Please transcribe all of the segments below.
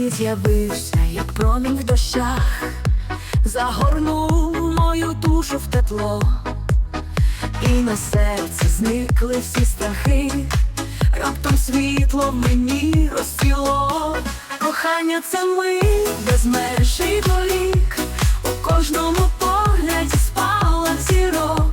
ти з'явився, як промінь в дощах, загорнув мою душу в тепло, і на серці зникли всі страхи, раптом світло мені розцвіло. Кохання це ми без меж і у кожному погляді спала зірок.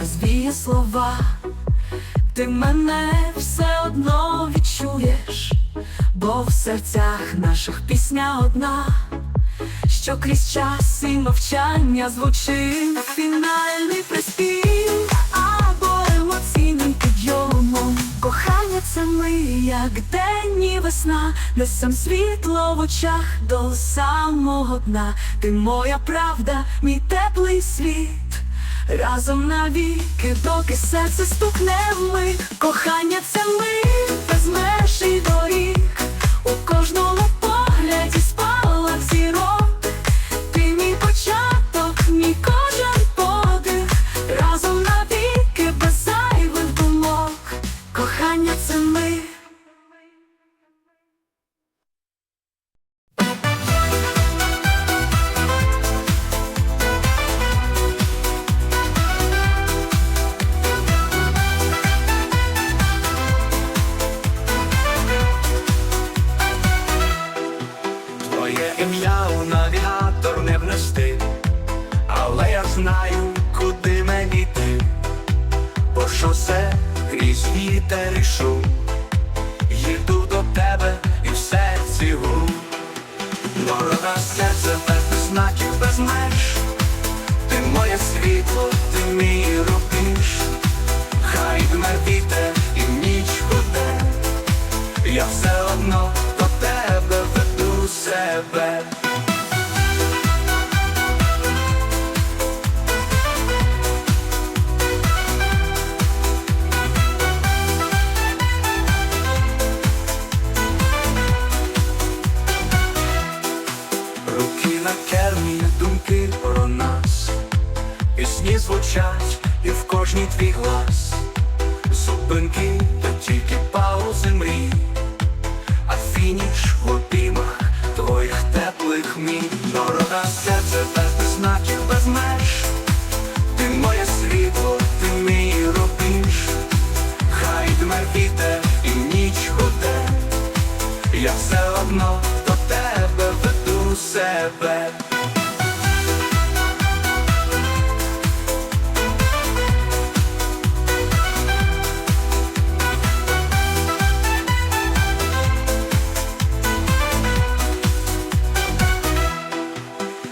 Розвіє слова, ти мене все одно відчуєш, бо в серцях наших пісня одна, що крізь час і мовчання звучить фінальний приспів або емоційним підйомом. Кохання це ми, як день і весна, несем світло в очах до самого дна. Ти моя правда, мій теплий світ. Разом навіки, доки серце стукне в ми, кохання це ми без меж і доріг, у кожному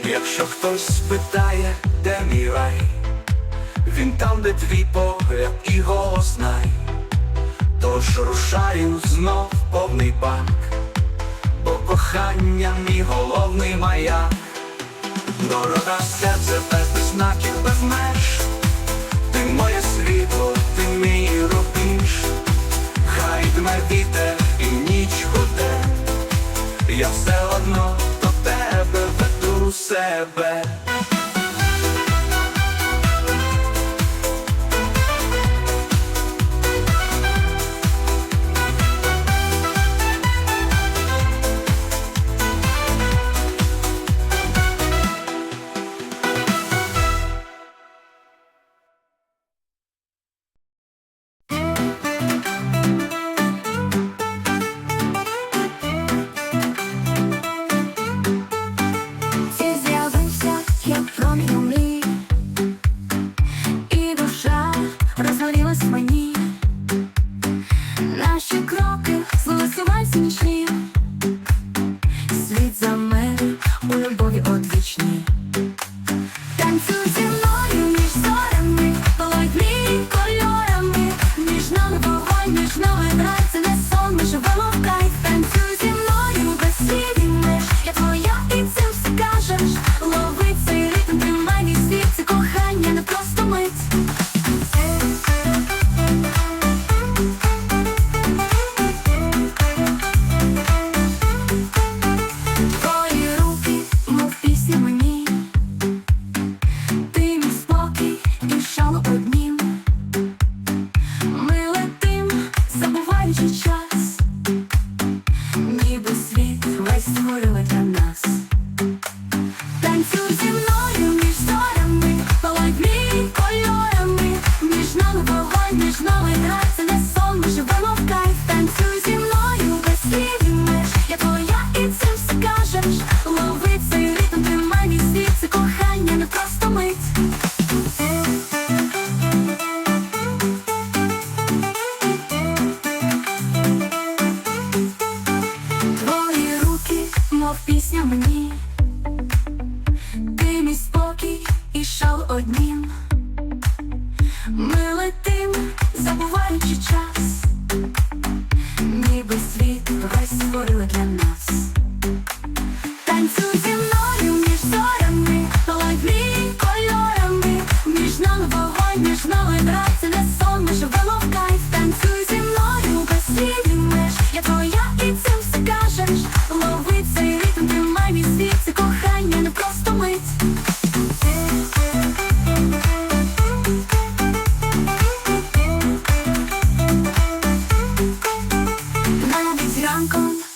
Якщо хтось спитає, де мій рай, він там, де твій погляд і голос знай. Тож рушаю знов повний банк, кохання мій головний маяк. Дорога серце без знаків, без меж. Ти моє світло, ти мій рубіж. Хай дме вітер і ніч гуде. Я все одно до тебе веду себе.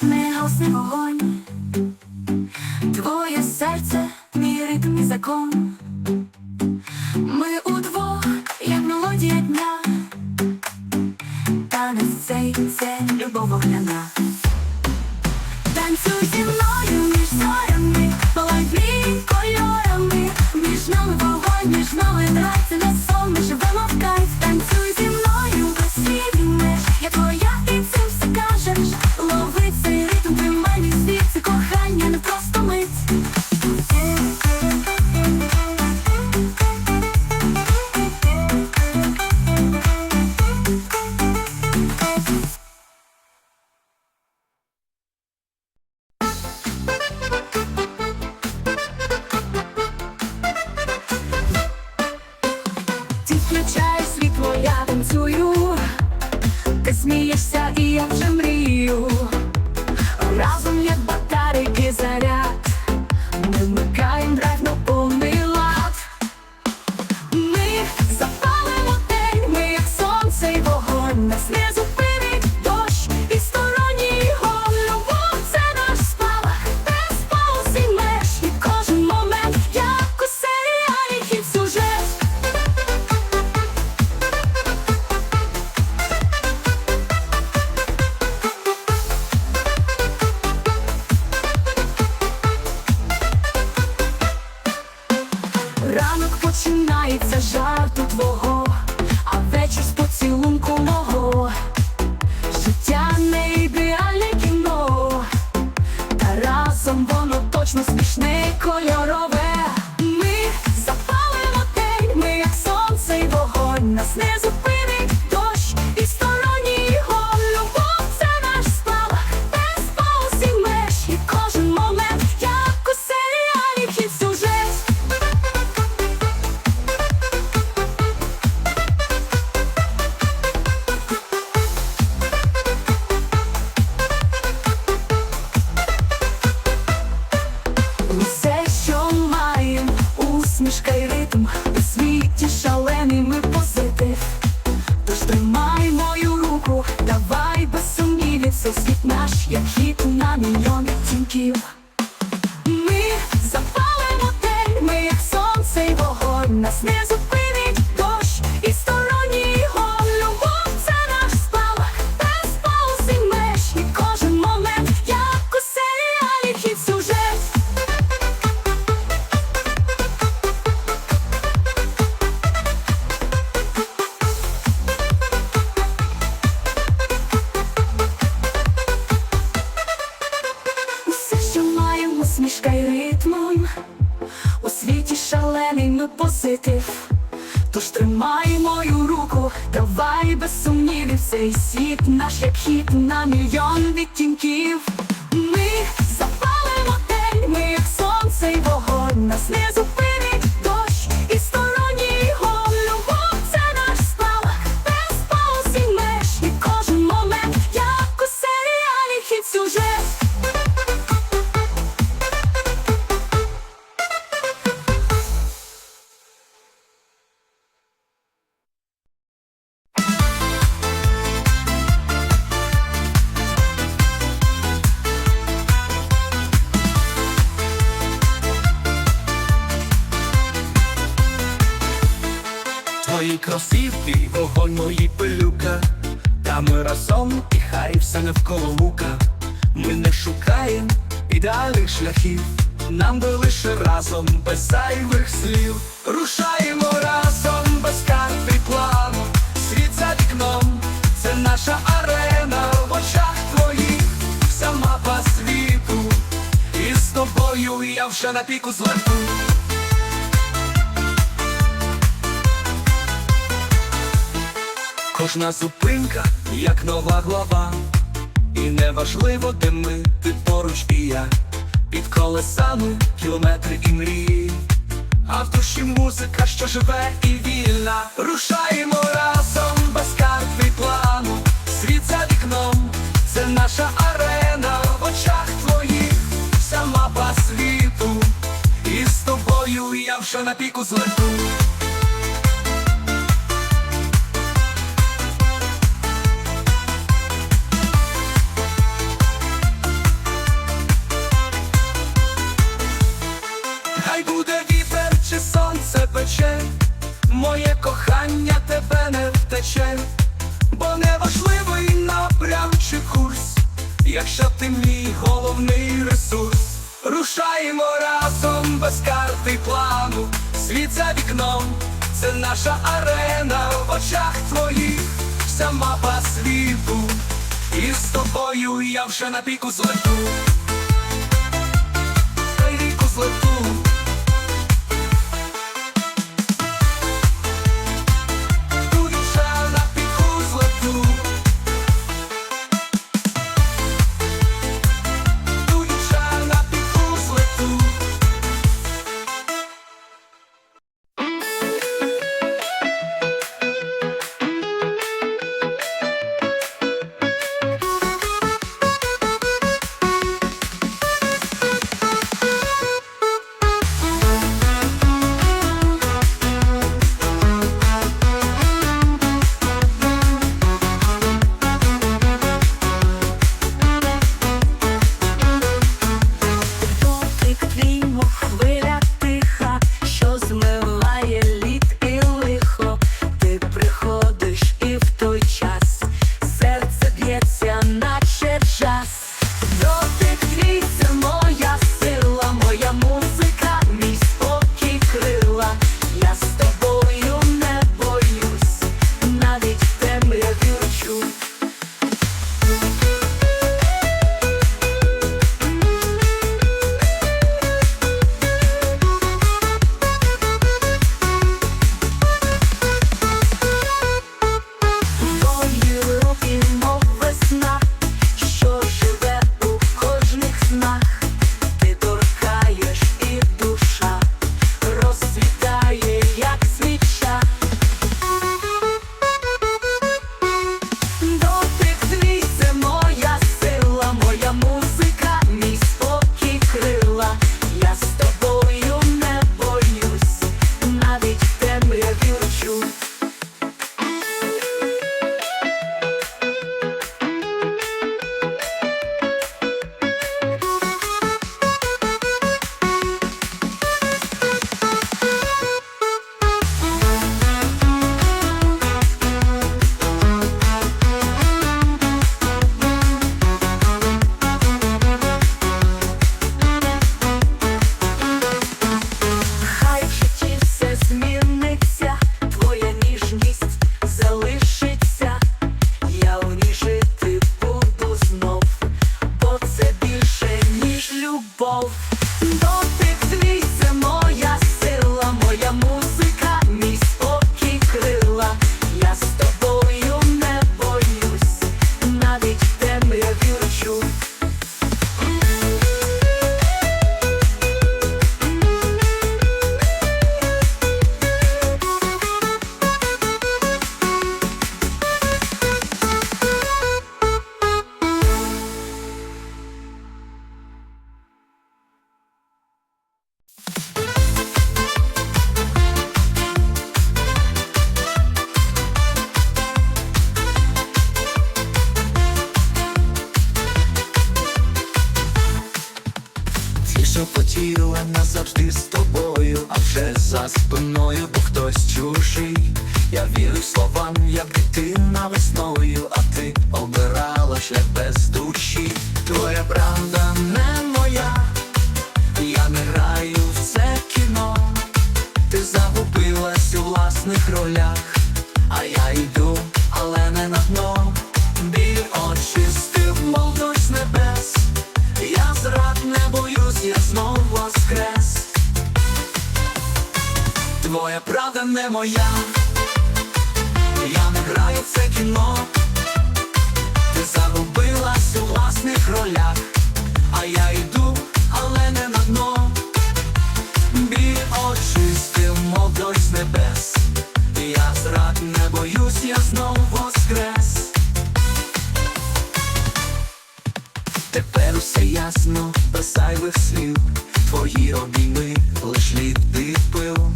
Mehr aus dem Horn. смієшся, і я вже мрію разом як. нас не зупинить. Кожна зупинка, як нова глава, і неважливо, де ми, ти поруч і я, під колесами кілометри і мрії, а в душі музика, що живе і вільна. Рушаємо разом без карт плану. Світ за вікном, це наша арена вже на піку злету. Хай буде вітер чи сонце пече, моє кохання тебе не втече, бо не важливий напрям чи курс, якщо ти мій головний ресурс, рушаємо разом без карти плану, світ за вікном, це наша арена в очах твоїх, вся мапа світу, і з тобою я вже на піку злету. На ріку злету. Шепотіла назавжди з тобою, а вже за спиною, бо хтось чужий. Я вірю словам, як дитина весною, а ти обирала шлях без душі. Твоя правда не моя, я не граю в це кіно. Ти загубилась у власних ролях, а я йду, але не на дно. Біль очистив, мов дощ з небес. Я зрад не боюсь, я знов воскрес. Тепер усе ясно, без зайвих слів. Твої обійми лиш літи пил.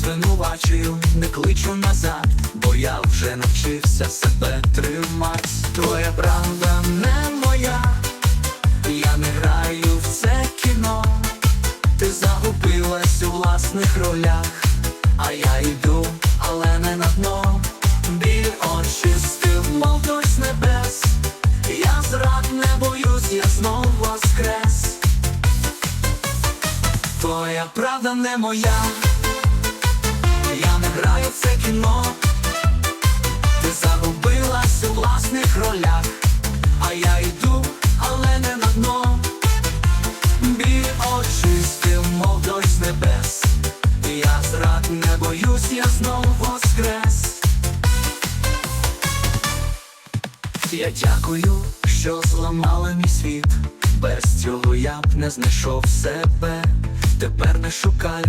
Звинувачую, не кличу назад, бо я вже навчився себе тримати. Твоя правда не моя, я не граю в це кіно. Ти загубилась у власних ролях, а я йду, але не на дно. Біль очистив, мов дощ небес. Я зрад не боюсь, я знов воскрес. Твоя правда не моя, не знайшов себе. Тепер не шукаю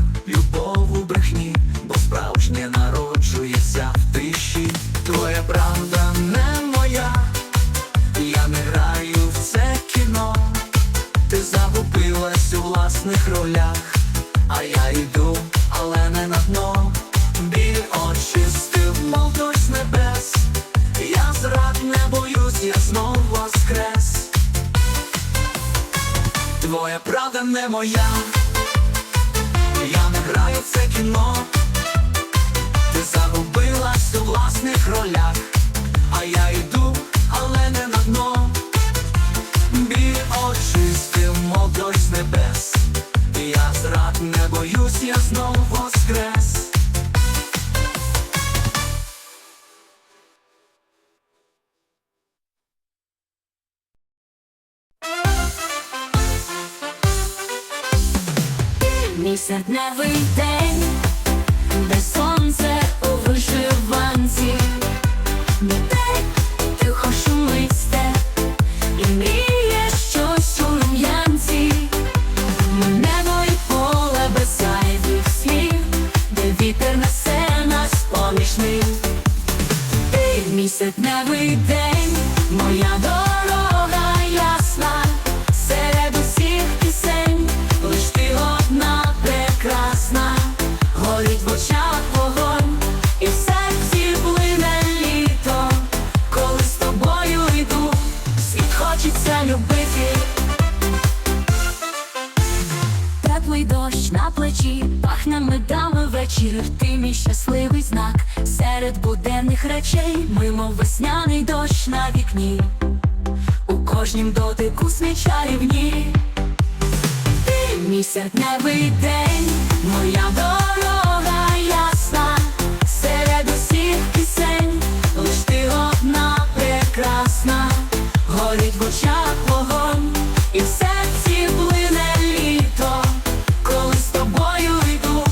Твоя правда не моя, я не граю в це кіно. Ти загубилась у власних ролях, а я йду, Мій серпневий горить в вогонь, і в серці плине літо, коли з тобою йду,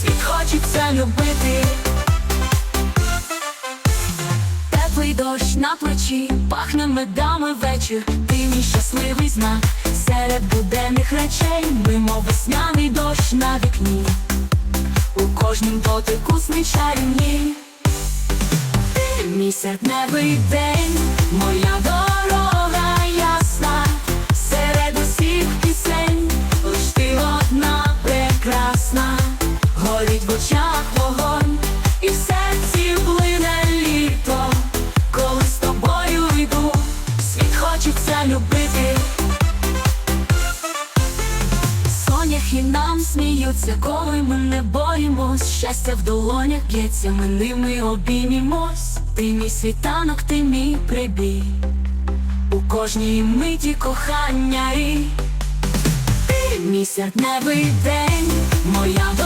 світ хочеться любити. Теплий дощ на плечі, пахне медами вечір, ти мій щасливий знак серед буденних речей, мимо весняний дощ на вікні, у кожнім дотику. Ти мій серпневий день, моя дорога пісень, лиш одна прекрасна, горить в очах вогонь, і серці плине літо, коли з тобою йду, світ хочеться любити. і нам сміються, коли ми не боїмось. Щастя в долонях б'ється, ми ними обіймімось. Ти мій світанок, ти мій прибій. У кожній миті кохання і новий день, моя дорога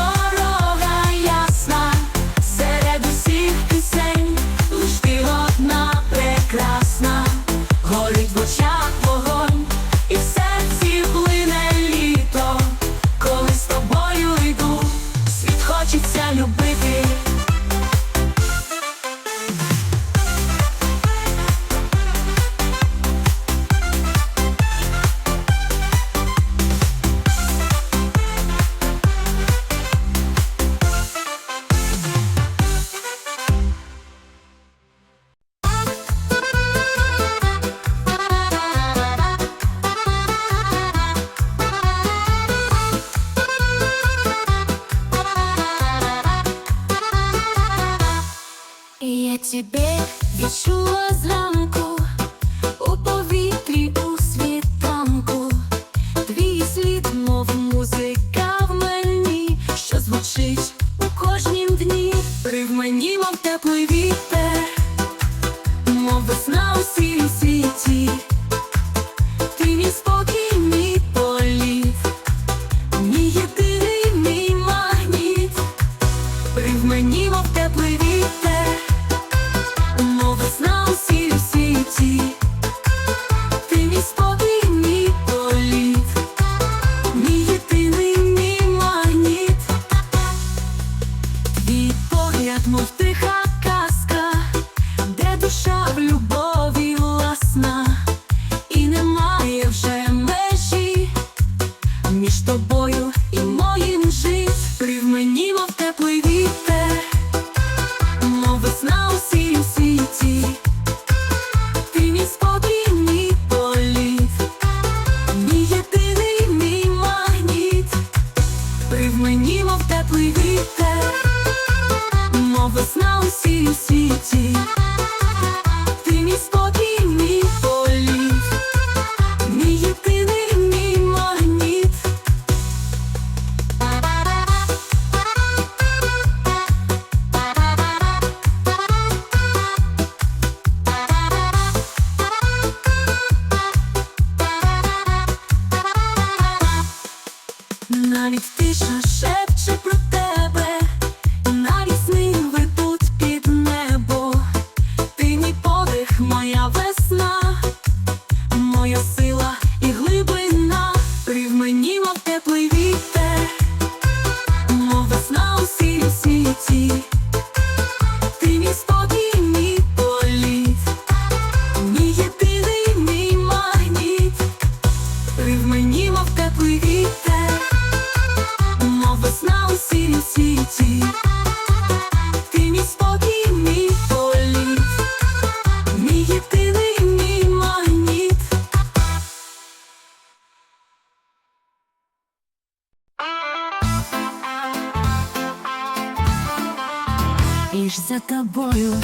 І за тобою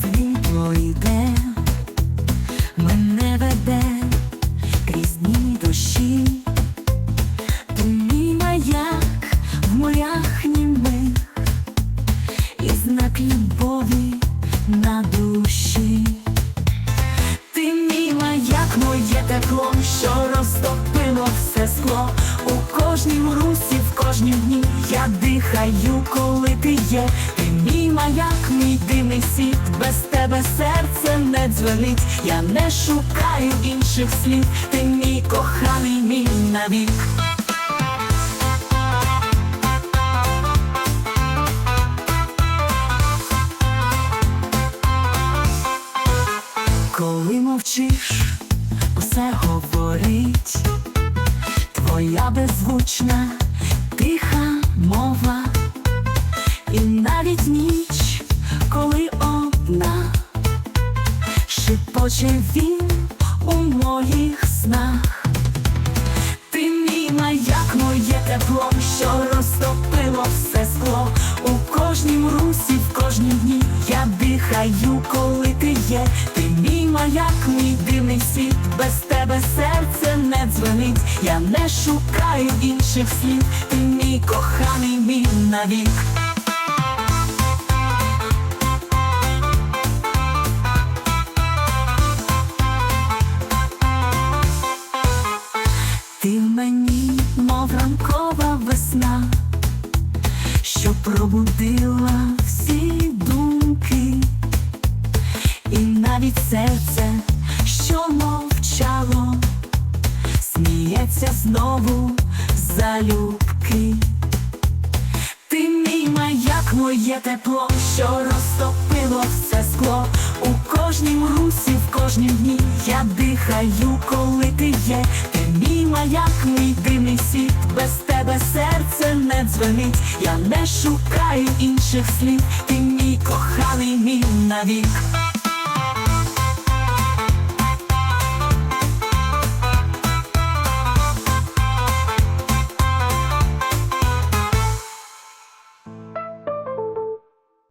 світло йде, мене веде крізь дні дощі, ти мій маяк в морях німих, і знак любові на душі. Ти мій маяк, моє тепло, що розтопило все скло. У кожнім русі, в кожнім дні я дихаю, коли ти є. Мій маяк, мій дивний світ, без тебе серце не дзвенить. Я не шукаю інших слів, ти мій коханий, мій навік. Коли мовчиш, усе говорить, твоя беззвучна, тиха мова, навіть ніч, коли одна, шепоче він у моїх снах. Ти мій маяк, моє тепло, що розтопило все скло. У кожнім русі, в кожнім дні я дихаю, коли ти є. Ти мій маяк, мій дивний світ, без тебе серце не дзвонить, я не шукаю інших слів, ти мій коханий мій навік. Мені, мов ранкова весна, що пробудила всі думки, і навіть серце, що мовчало, сміється знову залюбки. Ти мій маяк, моє тепло, що розтопило все скло. У кожнім русі, в кожнім дні я дихаю, коли ти є. Мій маяк, мій дивний світ, без тебе серце не дзвенить. Я не шукаю інших слів, ти мій коханий мій навік.